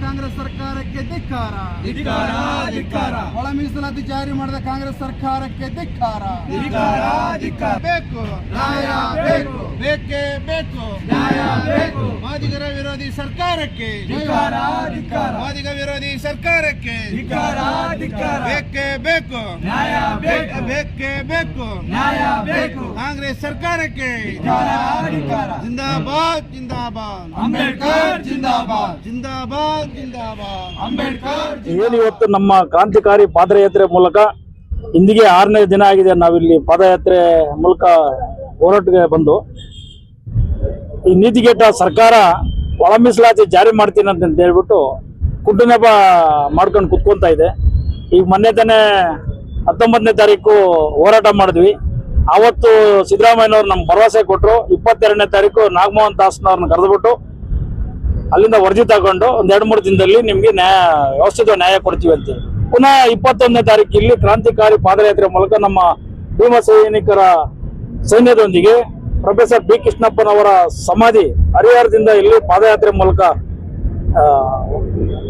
ಕಾಂಗ್ರೆಸ್ ಸರ್ಕಾರಕ್ಕೆ ಧಿಕ್ಕಾರ. ಧಿಕ್ಕಾರ ಧಿಕ್ಕಾರ. ಒಳ ಮೀಸಲಾತಿ ಜಾರಿ ಮಾಡಿದ ಕಾಂಗ್ರೆಸ್ ಸರ್ಕಾರಕ್ಕೆ ಧಿಕ್ಕಾರ. ಧಿಕ್ಕಾರ ಧಿಕ್ಕಾರ. ಬೇಕು. ನ್ಯಾಯ ಬೇಕು. ಬೇಕೇ ಬೇಕು. ನ್ಯಾಯ ಬೇಕು. ಮಾದಿಗರ ವಿರೋಧಿ ಸರ್ಕಾರಕ್ಕೆ. ಧಿಕ್ಕಾರ ಧಿಕ್ಕಾರ. ಮಾದಿಗ ವಿರೋಧಿ ಸರ್ಕಾರಕ್ಕೆ. ಧಿಕ್ಕಾರ ಧಿಕ್ಕಾರ. ಬೇಕೇ ಬೇಕು. ನ್ಯಾಯ ಬೇಕು. ಬೇಕೇ ಬೇಕು. ನ್ಯಾಯ ಬೇಕು. ಕಾಂಗ್ರೆಸ್ ಸರ್ಕಾರಕ್ಕೆ. ಜಿಂದಾಬಾದ್ ಜಿಂದಾಬಾದ್. ಅಂಬೇಡ್ಕರ್ ಜಿಂದಾಬಾದ್. ಜಿಂದಾಬಾದ್ ಜಿಂದಾಬಾದ್. ಅಂಬೇಡ್ಕರ್ ಏನು ಇವತ್ತು ನಮ್ಮ ಕ್ರಾಂತಿಕಾರಿ ಪಾದಯಾತ್ರೆ ಮೂಲಕ ಇಂದಿಗೆ ಆರನೇ ದಿನ ಆಗಿದೆ. ನಾವಿಲ್ಲಿ ಪಾದಯಾತ್ರೆ ಮೂಲಕ ಹೋರಾಟಕ್ಕೆ ಬಂದು ಈ ನೀತಿಗೆಟ್ಟ ಸರ್ಕಾರ ಒಳ ಮೀಸಲಾತಿ ಜಾರಿ ಮಾಡ್ತೀನಿ ಅಂತ ಹೇಳ್ಬಿಟ್ಟು ಕುಟುಂಬ ಮಾಡ್ಕೊಂಡು ಕುತ್ಕೊಂತ ಇದೆ. ಈಗ ಮೊನ್ನೆ ತಾನೇ ಹತ್ತೊಂಬತ್ತನೇ ತಾರೀಕು ಹೋರಾಟ ಮಾಡಿದ್ವಿ. ಅವತ್ತು ಸಿದ್ದರಾಮಯ್ಯನವ್ರು ನಮ್ಗೆ ಭರವಸೆ ಕೊಟ್ಟರು ಇಪ್ಪತ್ತೆರಡನೇ ತಾರೀಕು ನಾಗಮೋಹನ್ ದಾಸ್ನವ್ರನ್ನ ಕರೆದುಬಿಟ್ಟು ಅಲ್ಲಿಂದ ವರದಿ ತಗೊಂಡು ಒಂದ್ ಎರಡು ಮೂರು ದಿನದಲ್ಲಿ ನಿಮ್ಗೆ ನ್ಯಾಯ ವ್ಯವಸ್ಥಿತ ನ್ಯಾಯ ಕೊಡ್ತೀವಿ ಅಂತ ಪುನಃ ಇಪ್ಪತ್ತೊಂದನೇ ತಾರೀಕು ಇಲ್ಲಿ ಕ್ರಾಂತಿಕಾರಿ ಪಾದಯಾತ್ರೆ ಮೂಲಕ ನಮ್ಮ ಭೀಮ ಸೈನಿಕರ ಸೈನ್ಯದೊಂದಿಗೆ ಪ್ರೊಫೆಸರ್ ಬಿ ಕೃಷ್ಣಪ್ಪನವರ ಸಮಾಧಿ ಹರಿಹರದಿಂದ ಇಲ್ಲಿ ಪಾದಯಾತ್ರೆ ಮೂಲಕ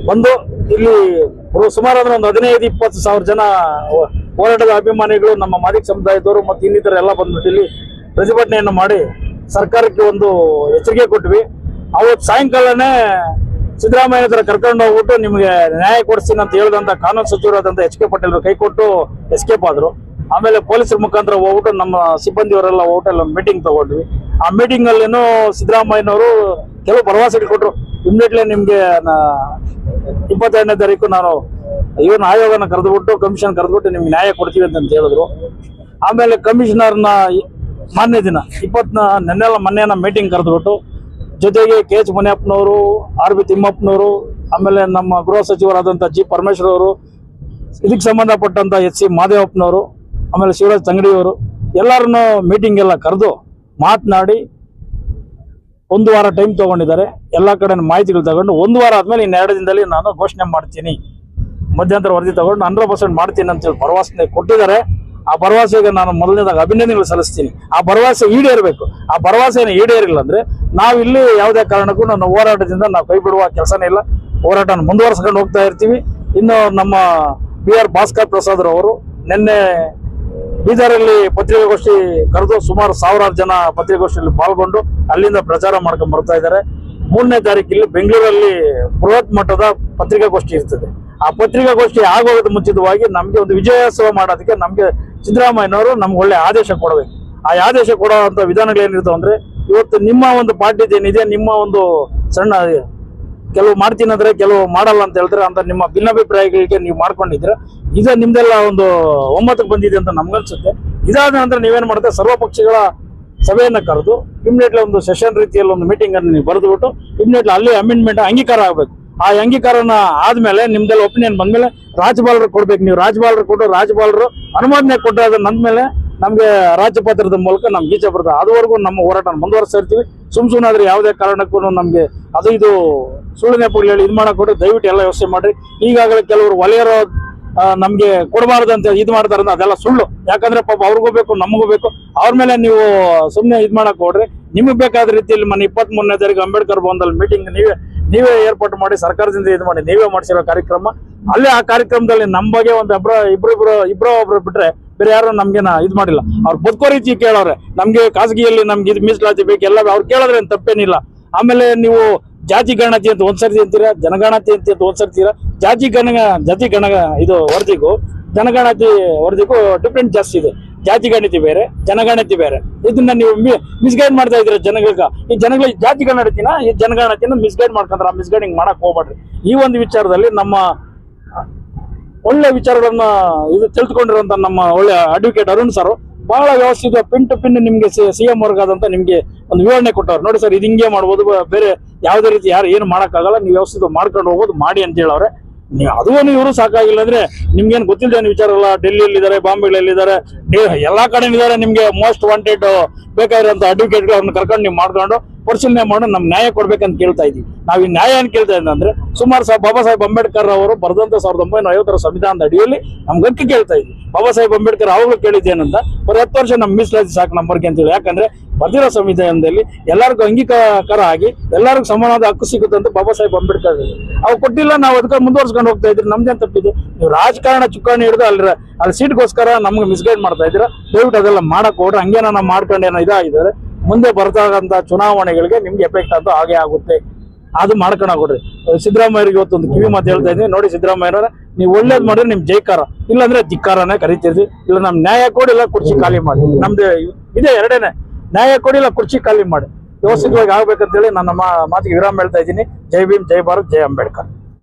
ಬಂದು ಇಲ್ಲಿ ಸುಮಾರು ಅಂದ್ರೆ ಒಂದು ಹದಿನೈದು, ಇಪ್ಪತ್ತು ಸಾವಿರ ಜನ ಹೋರಾಟದ ಅಭಿಮಾನಿಗಳು ನಮ್ಮ ಮಾದಿಕ ಸಮುದಾಯದವರು ಮತ್ತು ಇನ್ನಿತರ ಎಲ್ಲ ಬಂದ್ಬಿಟ್ಟು ಇಲ್ಲಿ ಪ್ರತಿಭಟನೆಯನ್ನು ಮಾಡಿ ಸರ್ಕಾರಕ್ಕೆ ಒಂದು ಎಚ್ಚರಿಕೆ ಕೊಟ್ವಿ. ಅವತ್ತು ಸಾಯಂಕಾಲನೇ ಸಿದ್ದರಾಮಯ್ಯ ಹತ್ರ ಕರ್ಕೊಂಡು ಹೋಗ್ಬಿಟ್ಟು ನಿಮಗೆ ನ್ಯಾಯ ಕೊಡಿಸ್ತೀನಿ ಅಂತ ಹೇಳಿದಂತ ಕಾನೂನು ಸಚಿವರಾದಂಥ ಎಚ್ ಕೆ ಪಟೇಲ್ ಕೈ ಕೊಟ್ಟು ಎಸ್ಕೇಪ್ ಆದ್ರು. ಆಮೇಲೆ ಪೊಲೀಸರ ಮುಖಾಂತರ ಹೋಗ್ಬಿಟ್ಟು ನಮ್ಮ ಸಿಬ್ಬಂದಿಯವರೆಲ್ಲ ಹೋಗ್ಬಿಟ್ಟು ಅಲ್ಲಿ ಮೀಟಿಂಗ್ ತಗೊಂಡ್ವಿ. ಆ ಮೀಟಿಂಗ್ ಅಲ್ಲೇನೋ ಸಿದ್ದರಾಮಯ್ಯನವರು ಕೆಲವು ಭರವಸೆಗಳು ಕೊಟ್ಟರು ಇಮ್ಮಿಡಿಯೇಟ್ಲಿ ನಿಮಗೆ ಇಪ್ಪತ್ತೆರಡನೇ ತಾರೀಕು ನಾನು ಇವನ್ ಆಯೋಗನ ಕರೆದುಬಿಟ್ಟು ಕಮಿಷನ್ ಕರೆದ್ಬಿಟ್ಟು ನಿಮ್ಗೆ ನ್ಯಾಯ ಕೊಡ್ತೀವಿ ಅಂತ ಹೇಳಿದ್ರು. ಆಮೇಲೆ ಕಮಿಷನರ್ನ ಮಾನ್ಯ ದಿನ ಇಪ್ಪತ್ನ ನೆನ್ನೆಲ್ಲ ಮೊನ್ನೆನ ಮೀಟಿಂಗ್ ಕರೆದ್ಬಿಟ್ಟು ಜೊತೆಗೆ ಕೆ ಎಚ್ ಮುನಿಯಪ್ಪನವರು, ಆರ್ ಬಿ ತಿಮ್ಮಪ್ಪನವರು, ಆಮೇಲೆ ನಮ್ಮ ಗೃಹ ಸಚಿವರಾದಂಥ ಜಿ ಪರಮೇಶ್ವರ್ ಅವರು ಇದಕ್ಕೆ ಸಂಬಂಧಪಟ್ಟಂಥ ಎಚ್ ಸಿ ಮಾದೇವಪ್ಪನವರು, ಆಮೇಲೆ ಶಿವರಾಜ್ ತಂಗಡಿಯವರು, ಎಲ್ಲರನ್ನು ಮೀಟಿಂಗ್ ಎಲ್ಲ ಕರೆದು ಮಾತನಾಡಿ ಒಂದು ವಾರ ಟೈಮ್ ತಗೊಂಡಿದ್ದಾರೆ. ಎಲ್ಲ ಕಡೆ ಮಾಹಿತಿಗಳು ತಗೊಂಡು ಒಂದು ವಾರ ಆದಮೇಲೆ ಇನ್ನೆರಡು ದಿನದಲ್ಲಿ ನಾನು ಘೋಷಣೆ ಮಾಡ್ತೀನಿ. ಮಧ್ಯಂತರ ವರದಿ ತಗೊಂಡು ಹಂಡ್ರೆಡ್ ಪರ್ಸೆಂಟ್ ಮಾಡ್ತೀನಿ ಅಂತ ಹೇಳಿ ಭರವಸೆ ಕೊಟ್ಟಿದ್ದಾರೆ. ಆ ಭರವಸೆಗೆ ನಾನು ಮೊದಲನೇದಾಗ ಅಭಿನಂದನೆಗಳು ಸಲ್ಲಿಸ್ತೀನಿ. ಆ ಭರವಸೆ ಈಡೇರಬೇಕು. ಆ ಭರವಸೆಯನ್ನು ಈಡೇರಿಲ್ಲ ಅಂದರೆ ನಾವು ಇಲ್ಲಿ ಯಾವುದೇ ಕಾರಣಕ್ಕೂ ನನ್ನ ಹೋರಾಟದಿಂದ ನಾವು ಕೈ ಬಿಡುವ ಕೆಲಸನೇ ಇಲ್ಲ. ಹೋರಾಟನ ಮುಂದುವರ್ಸ್ಕೊಂಡು ಹೋಗ್ತಾ ಇರ್ತೀವಿ. ಇನ್ನು ನಮ್ಮ ಬಿ ಆರ್ ಭಾಸ್ಕರ್ ಪ್ರಸಾದ್ ಅವರು ನಿನ್ನೆ ಬೀದರಲ್ಲಿ ಪತ್ರಿಕಾಗೋಷ್ಠಿ ಕರೆದು ಸುಮಾರು ಸಾವಿರಾರು ಜನ ಪತ್ರಿಕಾಗೋಷ್ಠಿಯಲ್ಲಿ ಪಾಲ್ಗೊಂಡು ಅಲ್ಲಿಂದ ಪ್ರಚಾರ ಮಾಡ್ಕೊಂಡು ಬರ್ತಾ ಇದ್ದಾರೆ. ಮೂರನೇ ತಾರೀಕಿಲ್ಲಿ ಬೆಂಗಳೂರಲ್ಲಿ ಬೃಹತ್ ಮಟ್ಟದ ಪತ್ರಿಕಾಗೋಷ್ಠಿ ಇರ್ತದೆ. ಆ ಪತ್ರಿಕಾಗೋಷ್ಠಿ ಆಗೋದ ಮುಂಚಿತವಾಗಿ ನಮಗೆ ಒಂದು ವಿಜಯೋತ್ಸವ ಮಾಡೋದಕ್ಕೆ ನಮಗೆ ಸಿದ್ದರಾಮಯ್ಯನವರು ನಮ್ಗೆ ಒಳ್ಳೆ ಆದೇಶ ಕೊಡಬೇಕು. ಆ ಆದೇಶ ಕೊಡೋವಂಥ ವಿಧಾನಗಳು ಏನಿರ್ತಾವ ಅಂದ್ರೆ, ಇವತ್ತು ನಿಮ್ಮ ಒಂದು ಪಾರ್ಟಿ ಏನಿದೆ, ನಿಮ್ಮ ಒಂದು ಸಣ್ಣ ಕೆಲವು ಮಾಡ್ತೀನಿ ಅಂದ್ರೆ ಕೆಲವು ಮಾಡಲ್ಲ ಅಂತ ಹೇಳಿದ್ರೆ ಅಂತ ನಿಮ್ಮ ಭಿನ್ನಾಭಿಪ್ರಾಯಗಳಿಗೆ ನೀವು ಮಾಡ್ಕೊಂಡಿದ್ರೆ ಇದು ನಿಮ್ದೆಲ್ಲ ಒಂದು ಒಮ್ಮತಕ್ಕೆ ಬಂದಿದೆ ಅಂತ ನಮ್ಗನ್ಸುತ್ತೆ ಇದಾದ ನಂತರ ನೀವೇನ್ ಮಾಡ್ತಾರೆ ಸರ್ವ ಪಕ್ಷಗಳ ಸಭೆಯನ್ನ ಕರೆದು ಇಮ್ಮಿಡಿಯೇಟ್ಲಿ ಒಂದು ಸೆಷನ್ ರೀತಿಯಲ್ಲಿ ಒಂದು ಮೀಟಿಂಗ್ ಅನ್ನು ನೀವು ಬರೆದುಬಿಟ್ಟು ಇಮ್ಮಿಡಿಯೇಟ್ಲಿ ಅಲ್ಲಿ ಅಮೆಂಡ್ಮೆಂಟ್ ಅಂಗೀಕಾರ ಆಗ್ಬೇಕು. ಆ ಅಂಗೀಕಾರನ ಆದ್ಮೇಲೆ ನಿಮ್ದೆಲ್ಲ ಒಪಿನಿಯನ್ ಬಂದ್ಮೇಲೆ ರಾಜ್ಯಪಾಲರು ಕೊಡ್ಬೇಕು. ನೀವು ರಾಜ್ಯಪಾಲರು ಕೊಟ್ಟು ರಾಜ್ಯಪಾಲರು ಅನುಮೋದನೆ ಕೊಟ್ಟಾದ ನಂದ್ಮೇಲೆ ನಮ್ಗೆ ರಾಜ್ಯಪತ್ರದ ಮೂಲಕ ನಮ್ಗೆ ಈಚೆ ಬರ್ತದೆ. ಅದುವರೆಗೂ ನಮ್ಮ ಹೋರಾಟ ಮುಂದುವರಿಸ್ತಾ ಇರ್ತೀವಿ ಸುಮ್ ಸುಮ್ಮನಾದ್ರೆ ಯಾವುದೇ ಕಾರಣಕ್ಕೂ ನಮ್ಗೆ ಅದು ಇದು ಸುಳ್ಳು ನೆಪಗಳು ಹೇಳಿ ಇದು ಮಾಡಕ್ ಕೊಟ್ಟು ದಯವಿಟ್ಟು ಎಲ್ಲ ವ್ಯವಸ್ಥೆ ಮಾಡ್ರಿ. ಈಗಾಗಲೇ ಕೆಲವರು ವಲಯರ ನಮಗೆ ಕೊಡಬಾರ್ದು ಅಂತ ಇದು ಮಾಡ್ತಾರೆ ಅಂದ್ರೆ ಅದೆಲ್ಲ ಸುಳ್ಳು. ಯಾಕಂದ್ರೆ ಪಾಪ ಅವ್ರಿಗೂ ಬೇಕು, ನಮಗೂ ಬೇಕು. ಅವ್ರ ಮೇಲೆ ನೀವು ಸುಮ್ಮನೆ ಇದು ಮಾಡಕ್ ಹೋಡ್ರಿ ನಿಮಗೆ ಬೇಕಾದ ರೀತಿಯಲ್ಲಿ ಮೊನ್ನೆ ಇಪ್ಪತ್ತ್ ಮೂರನೇ ತಾರೀಕು ಅಂಬೇಡ್ಕರ್ ಭವನದಲ್ಲಿ ಮೀಟಿಂಗ್ ನೀವೇ ನೀವೇ ಏರ್ಪಾಟ್ ಮಾಡಿ ಸರ್ಕಾರದಿಂದ ಇದು ಮಾಡಿ, ನೀವೇ ಮಾಡಿಸಿರೋ ಕಾರ್ಯಕ್ರಮ. ಅಲ್ಲೇ ಆ ಕಾರ್ಯಕ್ರಮದಲ್ಲಿ ನಮ್ಮ ಬಗ್ಗೆ ಒಂದು ಅಬ್ರ ಇಬ್ರು ಇಬ್ರು ಒಬ್ರು ಬಿಟ್ರೆ ಬೇರೆ ಯಾರು ನಮ್ಗೆ ಇದು ಮಾಡಿಲ್ಲ. ಅವ್ರು ಬದುಕೋ ರೀತಿ ಕೇಳೋರೆ. ನಮ್ಗೆ ಖಾಸಗಿಯಲ್ಲಿ ನಮ್ಗೆ ಇದು ಮೀಸಲಾತಿ ಬೇಕು, ಎಲ್ಲ ಅವ್ರು ಕೇಳಿದ್ರೆ ತಪ್ಪೇನಿಲ್ಲ. ಆಮೇಲೆ ನೀವು ಜಾತಿ ಗಣತಿ ಅಂತ ಒಂದ್ಸರ್ತಿ ಅಂತೀರಾ, ಜನಗಣತಿ ಅಂತ ಒಂದ್ಸರ್ತೀರಾ? ಜಾತಿ ಗಣ ಜಾತಿ ಗಣ, ಇದು ವರದಿಗೂ, ಜನಗಣತಿ ವರದಿಗೂ ಡಿಫ್ರೆಂಟ್ ಜಾಸ್ತಿ ಇದೆ. ಜಾತಿ ಗಣತಿ ಬೇರೆ, ಜನಗಣತಿ ಬೇರೆ. ಇದನ್ನ ನೀವು ಮಿಸ್ಗೈಡ್ ಮಾಡ್ತಾ ಇದ್ದೀರಾ ಜನಗಳಿಗೆ? ಈ ಜನಗಳ ಜಾತಿ ಗಣತಿನ ಈ ಜನಗಣತಿನ ಮಿಸ್ಗೈಡ್ ಮಾಡ್ಕೊಂಡ್ರ ಮಿಸ್ಗೈಡಿಂಗ್ ಮಾಡಕ್ ಹೋಗ್ಬೇಡ್ರಿ. ಈ ಒಂದು ವಿಚಾರದಲ್ಲಿ ನಮ್ಮ, ಒಳ್ಳೆ ವಿಚಾರಗಳನ್ನ ಇದು ತಿಳಿದುಕೊಂಡಿರುವಂತ ನಮ್ಮ ಒಳ್ಳೆ ಅಡ್ವೊಕೇಟ್ ಅರುಣ್ ಸರ್, ಬಹಳ ವ್ಯವಸ್ಥಿತ ಪಿನ್ ಟು ಪಿನ್ ನಿಮ್ಗೆ ಸಿ ಎಂ ವರ್ಗಾದಂತ ನಿಮ್ಗೆ ಒಂದು ವಿವರಣೆ ಕೊಟ್ಟವ್ರು. ನೋಡಿ ಸರ್, ಇದು ಹಿಂಗೆ ಮಾಡ್ಬೋದು, ಬೇರೆ ಯಾವುದೇ ರೀತಿ ಯಾರು ಏನು ಮಾಡಕ್ಕಾಗಲ್ಲ, ನೀವು ವ್ಯವಸ್ಥಿತ ಮಾಡ್ಕೊಂಡು ಹೋಗೋದು ಮಾಡಿ ಅಂತ ಹೇಳವ್ರೆ. ನೀವು ಅದು ಇವರು ಸಾಕಾಗಿಲ್ಲ ಅಂದ್ರೆ ನಿಮ್ಗೇನು ಗೊತ್ತಿಲ್ಲದೆ ವಿಚಾರ ಅಲ್ಲ ಡೆಲ್ಲಿಯಲ್ಲಿ ಇದ್ದಾರೆ ಬಾಂಬೆಗಳಲ್ಲಿ ಇದ್ದಾರೆ ಎಲ್ಲಾ ಕಡೆ ಇದಾರೆ ನಿಮ್ಗೆ ಮೋಸ್ಟ್ ವಾಂಟೆಡ್ ಬೇಕಾಗಿರುವಂತ ಅಡ್ವೊಕೇಟ್ ಅವ್ರನ್ನ ಕರ್ಕೊಂಡು ನೀವು ಮಾಡ್ಕೊಂಡು ಪರಿಶೀಲನೆ ಮಾಡಿ ನಮ್ ನ್ಯಾಯ ಕೊಡ್ಬೇಕಂತ ಕೇಳ್ತಾ ಇದೀವಿ ನಾವು ಈ ನ್ಯಾಯ ಏನ್ ಕೇಳ್ತಾ ಇದ್ದಂದ್ರೆ ಸುಮಾರು ಬಾಬಾ ಸಾಹೇಬ್ ಅಂಬೇಡ್ಕರ್ ಅವರು ಬರೆದಂತ ಸಾವಿರದ ಒಂಬೈನೂರ ಐವತ್ತರ ಸಂವಿಧಾನದ ಅಡಿಯಲ್ಲಿ ನಮ್ಗೆ ಹಕ್ಕಿ ಕೇಳ್ತಾ ಇದ್ವಿ. ಬಾಬಾ ಸಾಹೇಬ್ ಅಂಬೇಡ್ಕರ್ ಅವಾಗಲೂ ಕೇಳಿದ್ದೇನಂತ ಬರೀ ಹತ್ತು ವರ್ಷ ನಮ್ ಮೀಸಲಾತಿ ಸಾಕು ನಂಬರ್ಗೆ ಅಂತೇಳಿ ಯಾಕಂದ್ರೆ ಬರ್ದಿರೋ ಸಂವಿಧಾನದಲ್ಲಿ ಎಲ್ಲರಿಗೂ ಅಂಗೀಕಾರ ಆಗಿ ಎಲ್ಲರಿಗೂ ಸಮಾನವಾದ ಹಕ್ಕು ಸಿಗುತ್ತೆ ಅಂತ ಬಾಬಾ ಸಾಹೇಬ್ ಅಂಬೇಡ್ಕರ್. ಅವು ಕೊಟ್ಟಿಲ್ಲ, ನಾವು ಅದಕ್ಕೆ ಮುಂದುವರ್ಸ್ಕೊಂಡು ಹೋಗ್ತಾ ಇದ್ರಿ ನಮ್ದೇನ್ ತಪ್ಪಿದೆ? ನೀವು ರಾಜಕಾರಣ ಚುಕ್ಕಾಣಿ ಹಿಡಿದು ಅಲ್ಲಿ ಅಲ್ಲಿ ಸೀಟ್ಗೋಸ್ಕರ ನಮ್ಗೆ ಮಿಸ್ಗೈಡ್ ಮಾಡ್ತಾ ಇದ್ದೀರಾ? ದಯವಿಟ್ಟು ಅದೆಲ್ಲ ಮಾಡಕ್ ಹೋಗ್ರೆ. ಹಂಗೇನ ನಾವು ಮಾಡ್ಕೊಂಡು ಏನೋ ಇದಾಗಿದ್ದಾರೆ. ಮುಂದೆ ಬರ್ತಕ್ಕಂಥ ಚುನಾವಣೆಗಳಿಗೆ ನಿಮ್ಗೆ ಎಫೆಕ್ಟ್ ಅಂತೂ ಹಾಗೆ ಆಗುತ್ತೆ. ಅದು ಮಾಡ್ಕೊಂಡೋಗ್ರಿ ಇವತ್ತು ಒಂದು ಕಿವಿ ಮಾತು ಹೇಳ್ತಾ ಇದ್ದೀನಿ. ನೋಡಿ ಸಿದ್ದರಾಮಯ್ಯರ ನೀವು ಒಳ್ಳೇದು ಮಾಡಿದ್ರೆ ನಿಮ್ಮ ಜೈಕಾರ ಇಲ್ಲಾಂದ್ರೆ ಧಿಕ್ಕಾರನೇ ಕರಿತೀರಿ ಇಲ್ಲ, ನಮ್ ನ್ಯಾಯ ಕೊಡಿ, ಇಲ್ಲ ಕುರ್ಚಿ ಖಾಲಿ ಮಾಡಿ. ನಮ್ದು ಇದೆ ಎರಡೇನೆ. ನ್ಯಾಯ ಕೊಡಿ, ಇಲ್ಲ ಕುರ್ಚಿ ಖಾಲಿ ಮಾಡಿ. ವ್ಯವಸ್ಥಿತವಾಗಿ ಆಗ್ಬೇಕಂತೇಳಿ ನನ್ನ ಮಾತಿಗೆ ವಿರಾಮ ಹೇಳ್ತಾ ಇದ್ದೀನಿ. ಜೈ ಭೀಮ್, ಜೈ ಭಾರತ್, ಜೈ ಅಂಬೇಡ್ಕರ್.